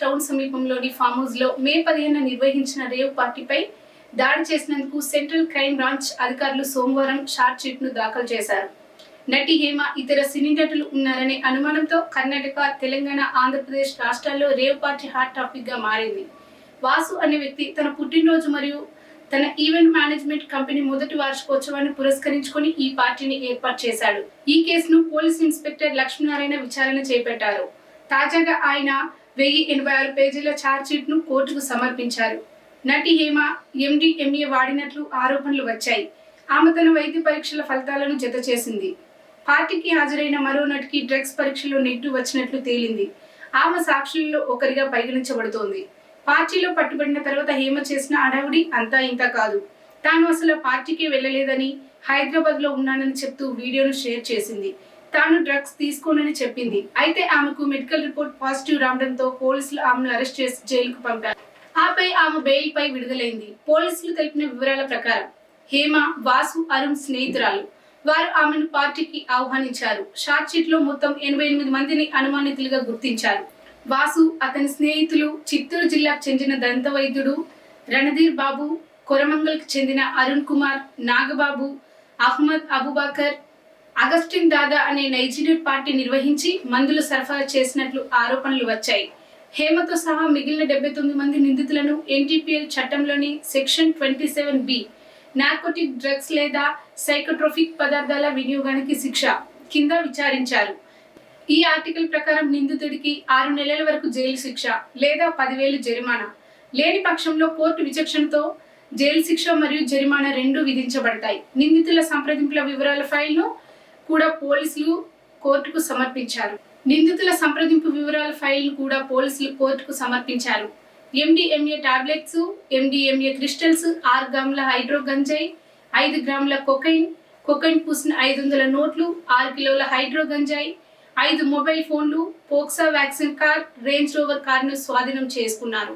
Town సమీపంలోని form హౌస్లో మే పదిహేను నిర్వహించిన రేవ్ పార్టీపై దాడి చేసినందుకు సెంట్రల్ క్రైమ్ బ్రాంచ్ అధికారులు సోమవారం షార్ట్ షీట్ను దాఖలు చేశారు. నటి హేమ ఇతర సినీ నటులు ఉన్నారనే అనుమానంతో కర్ణాటక తెలంగాణ ఆంధ్రప్రదేశ్ రాష్ట్రాల్లో రేవ్ పార్టీ హాట్ టాపిక్గా మారింది. వాసు అనే వ్యక్తి తన పుట్టినరోజు మరియు తన ఈవెంట్ మేనేజ్మెంట్ కంపెనీ మొదటి వార్షికోత్సవాన్ని పురస్కరించుకొని ఈ పార్టీని ఏర్పాటు చేశాడు. ఈ కేసును పోలీస్ ఇన్స్పెక్టర్ లక్ష్మీనారాయణ విచారణ చేపట్టారు. తాజాగా ఆయన వెయ్యి ఎనభై ఆరు పేజీల ఛార్జ్షీట్ను ను కోర్టుకు సమర్పించారు. నటి హేమ ఎండిఎంఏ వాడినట్లు ఆరోపణలు వచ్చాయి. ఆమె తన వైద్య పరీక్షల ఫలితాలను జత చేసింది. పార్టీకి హాజరైన మరో నటికి డ్రగ్స్ పరీక్షలో నెగిటివ్ వచ్చినట్లు తేలింది. ఆమె సాక్షులలో ఒకరిగా పరిగణించబడుతోంది. పార్టీలో పట్టుబడిన తర్వాత హేమ చేసిన అడవుడి అంతా ఇంత కాదు. తాను అసలు పార్టీకి వెళ్ళలేదని హైదరాబాద్లో ఉన్నానని చెప్తూ వీడియోను షేర్ చేసింది. తాను డ్రగ్స్ తీసుకోనని చెప్పింది. అయితే ఆమెకు మెడికల్ రిపోర్ట్ పాజిటివ్ రావడంతో పోలీసులు ఆమెను అరెస్ట్ చేసి జైలుకు పంపారు. ఆపై ఆమె బెయిల్ పై విడుదలైంది. పోలీసులు తెలిపిన వివరాల ప్రకారం హేమ వాసు అరుణ్ స్నేహితురాలు. వారు ఆమెను పార్టీకి ఆహ్వానించారు. షార్ట్ షీట్లో మొత్తం ఎనభై ఎనిమిది మందిని అనుమానితులుగా గుర్తించారు. వాసు అతని స్నేహితులు చిత్తూరు జిల్లాకు చెందిన దంత వైద్యుడు రణధీర్ బాబు కొరమంగల్కి చెందిన Arun Kumar Nagababu Ahmed Abubakar Augustine Dada అనే నైజీరియన్ పార్టీ నిర్వహించి మందులు సరఫరా చేసినట్లు ఆరోపణలు వచ్చాయి. హేమతో సహా మిగిలిన డెబ్బై తొమ్మిది మంది నిందితులను ఎన్టీపీఎల్ చట్టంలోని section twenty seven B narcotic drugs లేదా సైకోట్రోఫిక్ పదార్థాల వినియోగానికి శిక్ష కింద విచారించారు. ఈ ఆర్టికల్ ప్రకారం నిందితుడికి ఆరు నెలల వరకు జైలు శిక్ష లేదా పదివేలు జరిమానా. లేని పక్షంలో కోర్టు విచక్షణతో జైలు శిక్ష మరియు జరిమానా రెండు విధించబడతాయి. నిందితుల సంప్రదింపుల వివరాల ఫైల్ను కూడా పోలీసులు కోర్టుకు సమర్పించారు. నిందితుల సంప్రదింపు వివరాల ఫైల్ కూడా పోలీసులు కోర్టుకు సమర్పించారు. ఎండిఎంఏ టాబ్లెట్స్ ఎండిఎంఏ క్రిస్టల్స్ ఆరు గ్రాముల హైడ్రో గంజాయి ఐదు గ్రాముల కొకైన్ కొకైన్ పూసిన ఐదు వందల నోట్లు ఆరు కిలోల హైడ్రో గంజాయి ఐదు మొబైల్ ఫోన్లు పోక్సా వ్యాక్సిన్ కార్ రేంజ్ రోవర్ కార్ను స్వాధీనం చేసుకున్నారు.